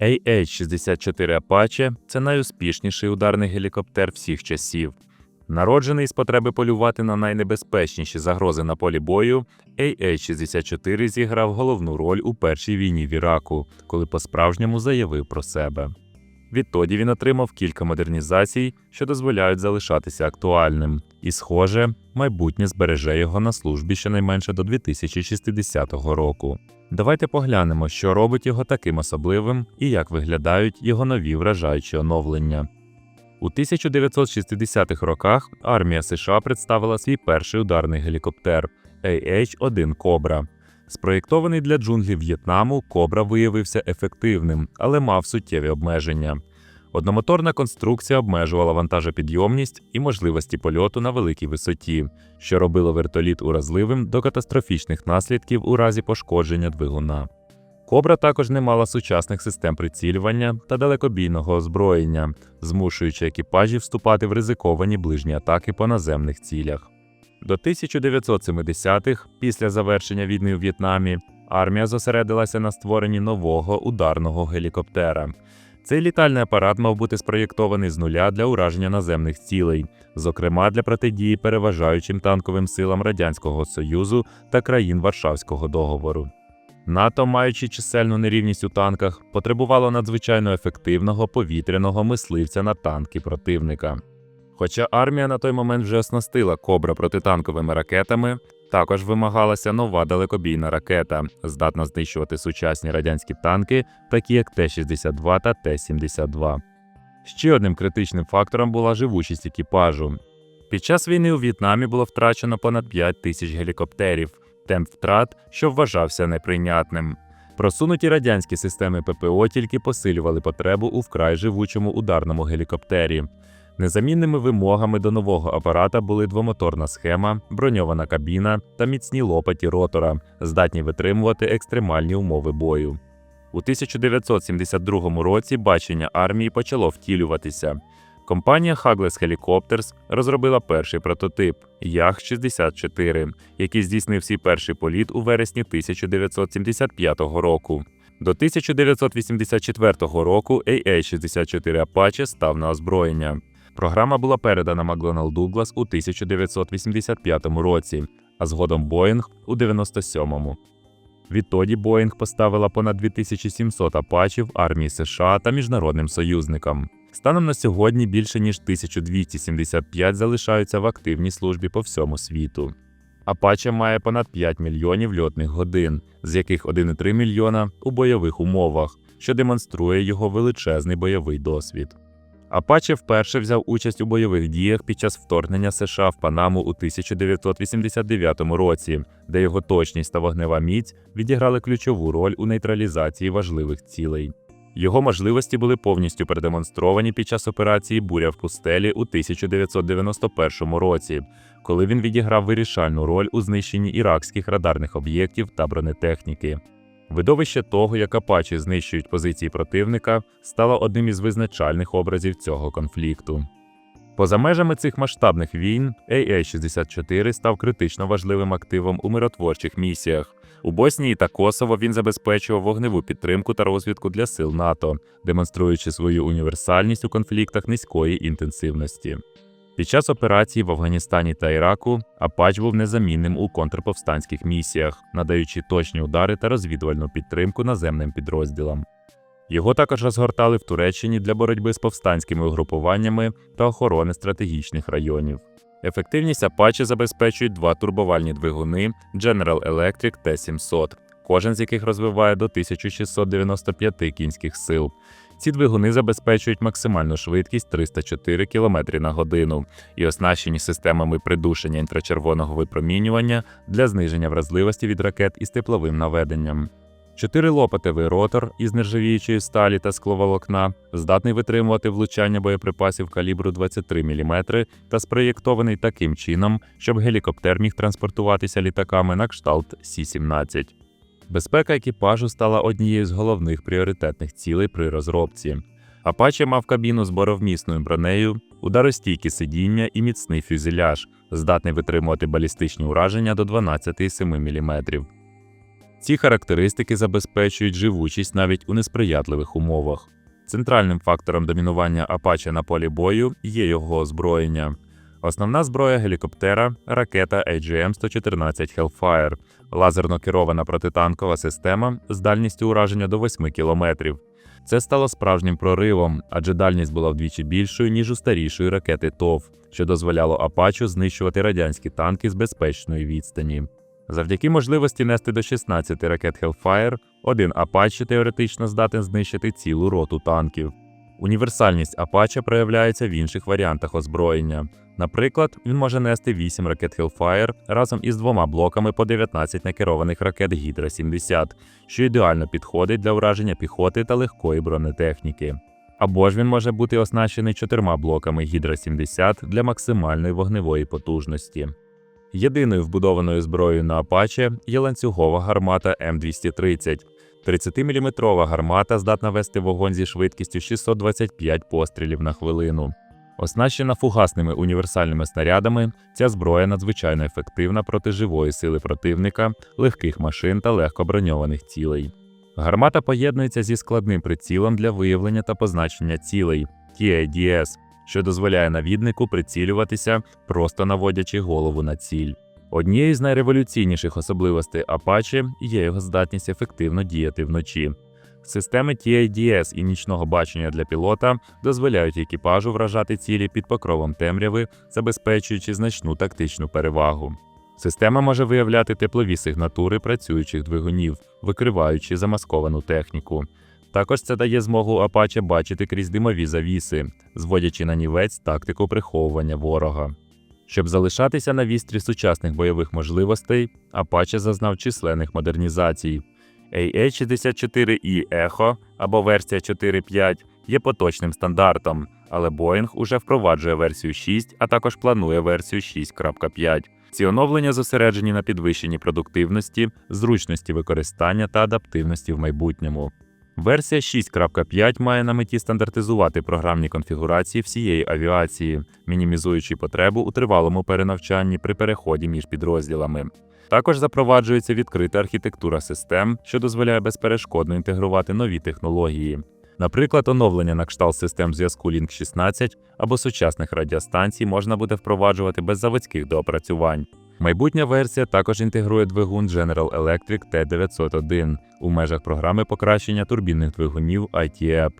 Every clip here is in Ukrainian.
AH-64 Apache – це найуспішніший ударний гелікоптер всіх часів. Народжений з потреби полювати на найнебезпечніші загрози на полі бою, AH-64 зіграв головну роль у першій війні в Іраку, коли по-справжньому заявив про себе. Відтоді він отримав кілька модернізацій, що дозволяють залишатися актуальним, і, схоже, майбутнє збереже його на службі щонайменше до 2060 року. Давайте поглянемо, що робить його таким особливим і як виглядають його нові вражаючі оновлення. У 1960-х роках армія США представила свій перший ударний гелікоптер AH-1 Cobra. Спроєктований для джунглів В'єтнаму, Кобра виявився ефективним, але мав суттєві обмеження. Одномоторна конструкція обмежувала вантажопідйомність і можливості польоту на великій висоті, що робило вертоліт уразливим до катастрофічних наслідків у разі пошкодження двигуна. Кобра також не мала сучасних систем прицілювання та далекобійного озброєння, змушуючи екіпажі вступати в ризиковані ближні атаки по наземних цілях. До 1970-х, після завершення війни у В'єтнамі, армія зосередилася на створенні нового ударного гелікоптера. Цей літальний апарат мав бути спроєктований з нуля для ураження наземних цілей, зокрема для протидії переважаючим танковим силам Радянського Союзу та країн Варшавського договору. НАТО, маючи чисельну нерівність у танках, потребувало надзвичайно ефективного повітряного мисливця на танки противника. Хоча армія на той момент вже оснастила кобра протитанковими ракетами, також вимагалася нова далекобійна ракета, здатна знищувати сучасні радянські танки, такі як Т-62 та Т-72. Ще одним критичним фактором була живучість екіпажу. Під час війни у В'єтнамі було втрачено понад 5 тисяч гелікоптерів, темп втрат, що вважався неприйнятним. Просунуті радянські системи ППО тільки посилювали потребу у вкрай живучому ударному гелікоптері. Незамінними вимогами до нового апарата були двомоторна схема, броньована кабіна та міцні лопаті ротора, здатні витримувати екстремальні умови бою. У 1972 році бачення армії почало втілюватися. Компанія Hagless Helicopters розробила перший прототип Ях-64, який здійснив свій перший політ у вересні 1975 року. До 1984 року AA-64 Apache став на озброєння. Програма була передана McDonnell Douglas у 1985 році, а згодом Boeing у 97-му. Відтоді Боїнг поставила понад 2700 апачів армії США та міжнародним союзникам. Станом на сьогодні більше ніж 1275 залишаються в активній службі по всьому світу. Апача має понад 5 мільйонів льотних годин, з яких 1,3 мільйона у бойових умовах, що демонструє його величезний бойовий досвід. Апаче вперше взяв участь у бойових діях під час вторгнення США в Панаму у 1989 році, де його точність та вогнева міць відіграли ключову роль у нейтралізації важливих цілей. Його можливості були повністю продемонстровані під час операції Буря в пустелі у 1991 році, коли він відіграв вирішальну роль у знищенні іракських радарних об'єктів та бронетехніки. Видовище того, як Апачі знищують позиції противника, стало одним із визначальних образів цього конфлікту. Поза межами цих масштабних війн, AA-64 став критично важливим активом у миротворчих місіях. У Боснії та Косово він забезпечував вогневу підтримку та розвідку для сил НАТО, демонструючи свою універсальність у конфліктах низької інтенсивності. Під час операцій в Афганістані та Іраку Апач був незамінним у контрповстанських місіях, надаючи точні удари та розвідувальну підтримку наземним підрозділам. Його також розгортали в Туреччині для боротьби з повстанськими угрупуваннями та охорони стратегічних районів. Ефективність Апачі забезпечують два турбовальні двигуни General Electric T700, кожен з яких розвиває до 1695 кінських сил. Ці двигуни забезпечують максимальну швидкість 304 км на годину і оснащені системами придушення інфрачервоного випромінювання для зниження вразливості від ракет із тепловим наведенням. Чотирилопатевий ротор із нержавіючої сталі та скловолокна здатний витримувати влучання боєприпасів калібру 23 мм та спроєктований таким чином, щоб гелікоптер міг транспортуватися літаками на кшталт Сі-17. Безпека екіпажу стала однією з головних пріоритетних цілей при розробці. Апаче мав кабіну з боровмісною бронею, ударостійкі сидіння і міцний фюзеляж, здатний витримувати балістичні ураження до 12,7 мм. Ці характеристики забезпечують живучість навіть у несприятливих умовах. Центральним фактором домінування Apache на полі бою є його озброєння. Основна зброя гелікоптера ракета AGM-114 Hellfire, лазерно керована протитанкова система з дальністю ураження до 8 км. Це стало справжнім проривом, адже дальність була вдвічі більшою, ніж у старішої ракети ТОВ, що дозволяло Апачу знищувати радянські танки з безпечної відстані. Завдяки можливості нести до 16 ракет Hellfire, один Апачі теоретично здатен знищити цілу роту танків. Універсальність Апача проявляється в інших варіантах озброєння. Наприклад, він може нести 8 ракет Hellfire разом із двома блоками по 19 накерованих ракет Гідра 70, що ідеально підходить для ураження піхоти та легкої бронетехніки. Або ж він може бути оснащений чотирма блоками Гідра 70 для максимальної вогневої потужності. Єдиною вбудованою зброєю на Apache є ланцюгова гармата М230. 30-мм гармата здатна вести вогонь зі швидкістю 625 пострілів на хвилину. Оснащена фугасними універсальними снарядами, ця зброя надзвичайно ефективна проти живої сили противника, легких машин та легко броньованих цілей. Гармата поєднується зі складним прицілом для виявлення та позначення цілей TADS, що дозволяє навіднику прицілюватися, просто наводячи голову на ціль. Однією з найреволюційніших особливостей Apache є його здатність ефективно діяти вночі. Системи TADS і нічного бачення для пілота дозволяють екіпажу вражати цілі під покровом темряви, забезпечуючи значну тактичну перевагу. Система може виявляти теплові сигнатури працюючих двигунів, викриваючи замасковану техніку. Також це дає змогу Apache бачити крізь димові завіси, зводячи на нівець тактику приховування ворога. Щоб залишатися на вістрі сучасних бойових можливостей, Apache зазнав численних модернізацій. AH-64E Echo або версія 4.5 є поточним стандартом, але Boeing уже впроваджує версію 6, а також планує версію 6.5. Ці оновлення зосереджені на підвищенні продуктивності, зручності використання та адаптивності в майбутньому. Версія 6.5 має на меті стандартизувати програмні конфігурації всієї авіації, мінімізуючи потребу у тривалому перенавчанні при переході між підрозділами. Також запроваджується відкрита архітектура систем, що дозволяє безперешкодно інтегрувати нові технології. Наприклад, оновлення на кшталт систем зв'язку Link 16 або сучасних радіостанцій можна буде впроваджувати без заводських доопрацювань. Майбутня версія також інтегрує двигун General Electric T901 у межах програми покращення турбінних двигунів ITAP.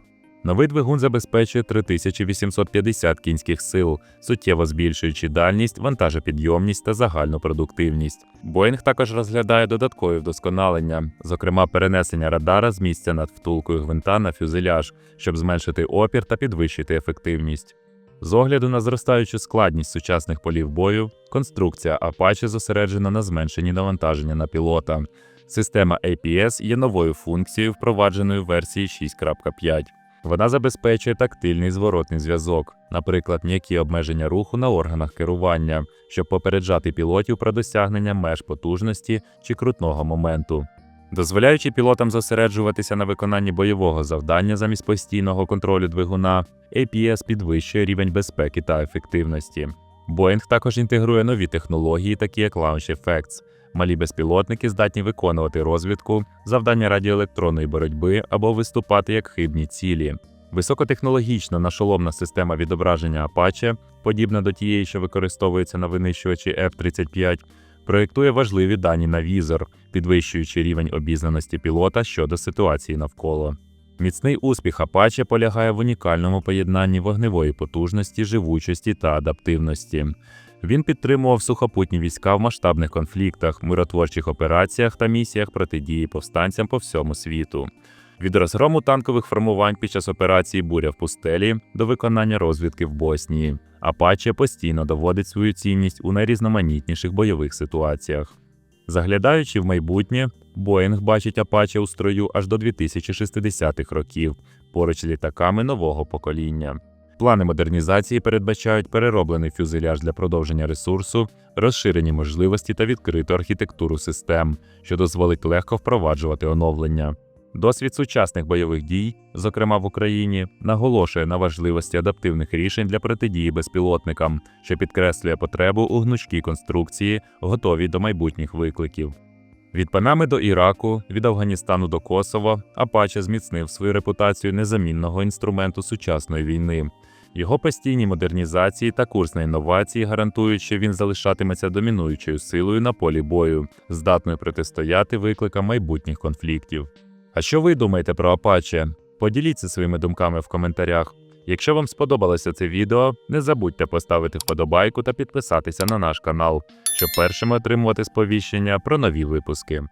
Новий двигун забезпечує 3850 кінських сил, суттєво збільшуючи дальність, вантажопідйомність та загальну продуктивність. Боїнг також розглядає додаткові вдосконалення, зокрема перенесення радара з місця над втулкою гвинта на фюзеляж, щоб зменшити опір та підвищити ефективність. З огляду на зростаючу складність сучасних полів бою, конструкція Apache зосереджена на зменшенні навантаження на пілота. Система APS є новою функцією, впровадженою в версії 6.5. Вона забезпечує тактильний зворотний зв'язок, наприклад, м'які обмеження руху на органах керування, щоб попереджати пілотів про досягнення меж потужності чи крутного моменту. Дозволяючи пілотам зосереджуватися на виконанні бойового завдання замість постійного контролю двигуна, APS підвищує рівень безпеки та ефективності. Boeing також інтегрує нові технології, такі як Launch Effects. Малі безпілотники здатні виконувати розвідку, завдання радіоелектронної боротьби або виступати як хибні цілі. Високотехнологічна нашоломна система відображення Apache, подібна до тієї, що використовується на винищувачі F-35, проєктує важливі дані на візор, підвищуючи рівень обізнаності пілота щодо ситуації навколо. Міцний успіх Apache полягає в унікальному поєднанні вогневої потужності, живучості та адаптивності. Він підтримував сухопутні війська в масштабних конфліктах, миротворчих операціях та місіях протидії повстанцям по всьому світу. Від розгрому танкових формувань під час операції Буря в пустелі до виконання розвідки в Боснії. Апаче постійно доводить свою цінність у найрізноманітніших бойових ситуаціях. Заглядаючи в майбутнє, Боїнг бачить Апаче у строю аж до 2060-х років, поруч з літаками нового покоління. Плани модернізації передбачають перероблений фюзеляж для продовження ресурсу, розширені можливості та відкриту архітектуру систем, що дозволить легко впроваджувати оновлення. Досвід сучасних бойових дій, зокрема в Україні, наголошує на важливості адаптивних рішень для протидії безпілотникам, що підкреслює потребу у гнучкій конструкції, готовій до майбутніх викликів. Від Панами до Іраку, від Афганістану до Косова, Апаче зміцнив свою репутацію незамінного інструменту сучасної війни. Його постійні модернізації та курс на інновації гарантують, що він залишатиметься домінуючою силою на полі бою, здатною протистояти викликам майбутніх конфліктів. А що ви думаєте про Апаче? Поділіться своїми думками в коментарях. Якщо вам сподобалося це відео, не забудьте поставити вподобайку та підписатися на наш канал, щоб першими отримувати сповіщення про нові випуски.